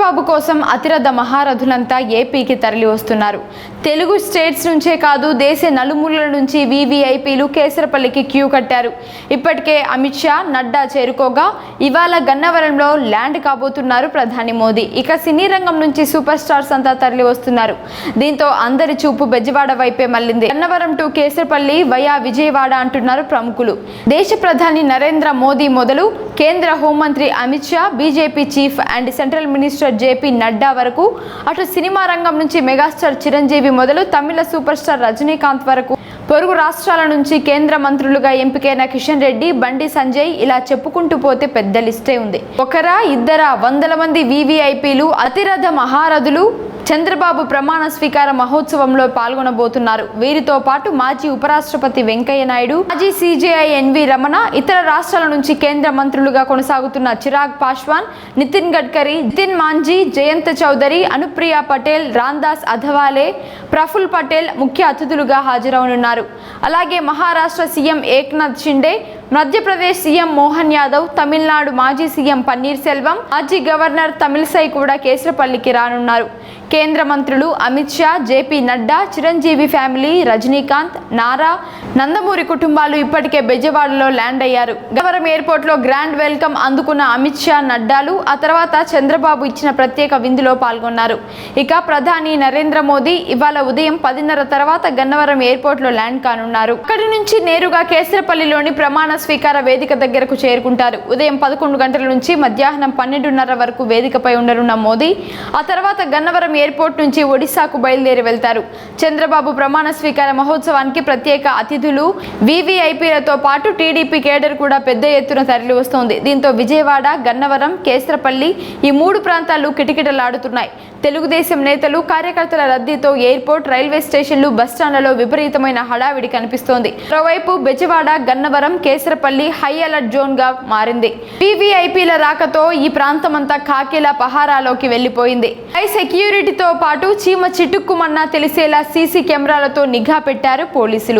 చంద్రబాబు కోసం అతిరథ మహారథులంతా ఏపీకి తరలి వస్తున్నారు. తెలుగు స్టేట్స్ నుంచే కాదు దేశ నలుమూలల నుంచి వీవీఐపీలు కేసరపల్లికి క్యూ కట్టారు. ఇప్పటికే అమిత్ షా నడ్డా చేరుకోగా ఇవాళ గన్నవరంలో ల్యాండ్ కాబోతున్నారు ప్రధాని మోదీ. ఇక సినీ రంగం నుంచి సూపర్ స్టార్స్ అంతా తరలి వస్తున్నారు. దీంతో అందరి చూపు బెజవాడ వైపే మళ్ళింది. గన్నవరం టు కేసరపల్లి వయా విజయవాడ అంటున్నారు ప్రముఖులు. దేశ ప్రధాని నరేంద్ర మోదీ మొదలు కేంద్ర హోంమంత్రి Amit Shah BJP chief and central minister JP Nadda వరకు అటు సినిమా రంగం నుంచి మెగాస్టార్ చిరంజీవి మొదలు తమిళ సూపర్ స్టార్ రజనీకాంత్ వరకు పొరుగు రాష్ట్రాల నుంచి కేంద్ర మంత్రులుగా ఎంపికైన కిషన్ రెడ్డి బండి సంజయ్ ఇలా చెప్పుకుంటూ పోతే పెద్ద లిస్టే ఉంది. ఒకరా ఇద్దరా వందల మంది వీవీఐపీలు అతిరథ మహారథులు చంద్రబాబు ప్రమాణ స్వీకార మహోత్సవంలో పాల్గొనబోతున్నారు. వీరితో పాటు మాజీ ఉపరాష్ట్రపతి వెంకయ్య నాయుడు మాజీ సీజేఐ ఎన్వి రమణ ఇతర రాష్ట్రాల నుంచి కేంద్ర మంత్రులుగా కొనసాగుతున్న చిరాగ్ పాశ్వాన్ నితిన్ గడ్కరీ నితిన్ మాంజీ జయంత్ చౌదరి అనుప్రియ పటేల్ రాందాస్ అధవాలే ప్రఫుల్ పటేల్ ముఖ్య అతిథులుగా హాజరవనున్నారు. అలాగే మహారాష్ట్ర సీఎం ఏక్నాథ్ షిండే మధ్యప్రదేశ్ సీఎం మోహన్ యాదవ్ తమిళనాడు మాజీ సీఎం పన్నీర్ సెల్వం మాజీ గవర్నర్ తమిళసై కూడా కేసరపల్లికి రానున్నారు. కేంద్ర మంత్రులు అమిత్ షా జేపీ నడ్డా చిరంజీవి ఫ్యామిలీ రజనీకాంత్ నారా నందమూరి కుటుంబాలు ఇప్పటికే బెజవాడలో ల్యాండ్ అయ్యారు. గవరం ఎయిర్పోర్ట్లో గ్రాండ్ వెల్కమ్ అందుకున్న అమిత్ షా నడ్డాలు ఆ తర్వాత చంద్రబాబు ఇచ్చిన ప్రత్యేక విందులో పాల్గొన్నారు. ఇక ప్రధాని నరేంద్ర మోదీ ఇవాళ ఉదయం పదిన్నర తర్వాత గన్నవరం ఎయిర్పోర్ట్లో ల్యాండ్ కానున్నారు. అక్కడి నుంచి నేరుగా కేసరపల్లిలోని ప్రమాణ స్వీకార వేదిక దగ్గరకు చేరుకుంటారు. ఉదయం పదకొండు గంటల నుంచి మధ్యాహ్నం పన్నెండున్నర వరకు వేదికపై ఉండనున్న మోదీ ఆ తర్వాత గన్నవరం ఎయిర్పోర్ట్ నుంచి ఒడిశాకు బయలుదేరి వెళ్తారు. చంద్రబాబు ప్రమాణ స్వీకార మహోత్సవానికి ప్రత్యేక అతిథి నిధులు వీవీఐపీలతో పాటు టీడీపీ కేడర్ కూడా పెద్ద ఎత్తున తరలి వస్తోంది. దీంతో విజయవాడ గన్నవరం కేసరపల్లి ఈ మూడు ప్రాంతాలు కిటకిటలాడుతున్నాయి. తెలుగుదేశం నేతలు కార్యకర్తల రద్దీతో ఎయిర్పోర్ట్ రైల్వే స్టేషన్లు బస్టాండ్లలో విపరీతమైన హడావిడి కనిపిస్తోంది. మరోవైపు బెజవాడ గన్నవరం కేసరపల్లి హై అలర్ట్ జోన్గా మారింది. వీవీఐపీల రాకతో ఈ ప్రాంతమంతా కాకిల పహారాలోకి వెళ్ళిపోయింది హై సెక్యూరిటీతో పాటు చీమ చిటుక్కుమన్నా తెలిసేలా సీసీ కెమెరాలతో నిఘా పెట్టారు పోలీసులు.